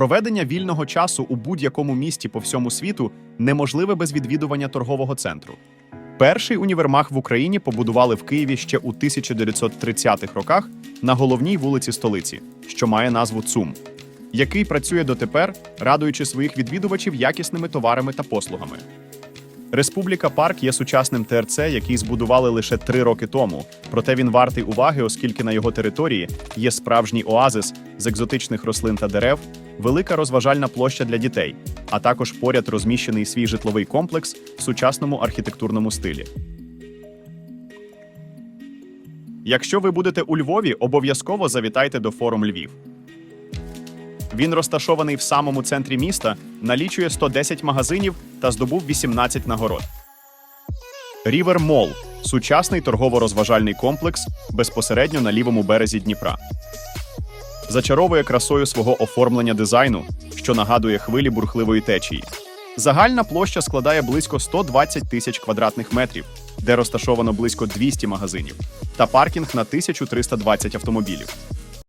Проведення вільного часу у будь-якому місті по всьому світу неможливе без відвідування торгового центру. Перший універмаг в Україні побудували в Києві ще у 1930-х роках на головній вулиці столиці, що має назву ЦУМ, який працює дотепер, радуючи своїх відвідувачів якісними товарами та послугами. Республіка Парк є сучасним ТРЦ, який збудували лише три роки тому. Проте він вартий уваги, оскільки на його території є справжній оазис з екзотичних рослин та дерев, велика розважальна площа для дітей, а також поряд розміщений свій житловий комплекс в сучасному архітектурному стилі. Якщо ви будете у Львові, обов'язково завітайте до форум Львів. Він розташований в самому центрі міста, налічує 110 магазинів та здобув 18 нагород. Рівер Мол сучасний торгово-розважальний комплекс безпосередньо на лівому березі Дніпра. Зачаровує красою свого оформлення дизайну, що нагадує хвилі бурхливої течії. Загальна площа складає близько 120 тисяч квадратних метрів, де розташовано близько 200 магазинів, та паркінг на 1320 автомобілів.